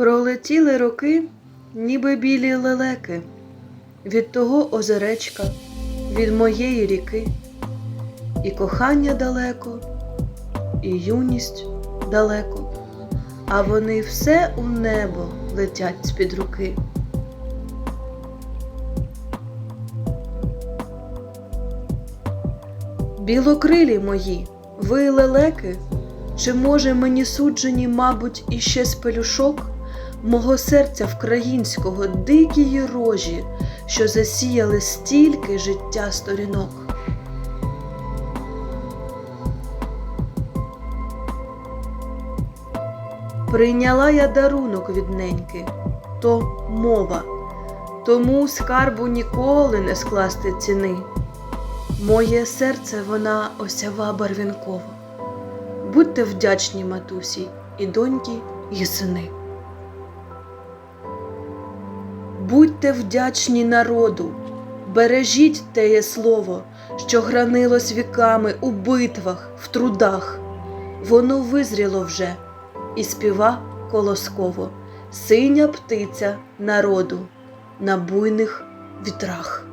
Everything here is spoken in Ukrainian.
Пролетіли роки, ніби білі лелеки, від того озеречка, від моєї ріки, і кохання далеко, і юність далеко, а вони все у небо летять з-під руки. Білокрилі мої, ви лелеки, чи може мені суджені, мабуть, іще з пелюшок мого серця вкраїнського дикії рожі, що засіяли стільки життя сторінок? Прийняла я дарунок від неньки, то мова, тому скарбу ніколи не скласти ціни. Моє серце вона осява барвінково. Будьте вдячні матусі і доньки, і сини. Будьте вдячні народу, бережіть теє слово, що гранилось віками у битвах, в трудах. Воно визріло вже і співа колосково, синя птиця народу на буйних вітрах.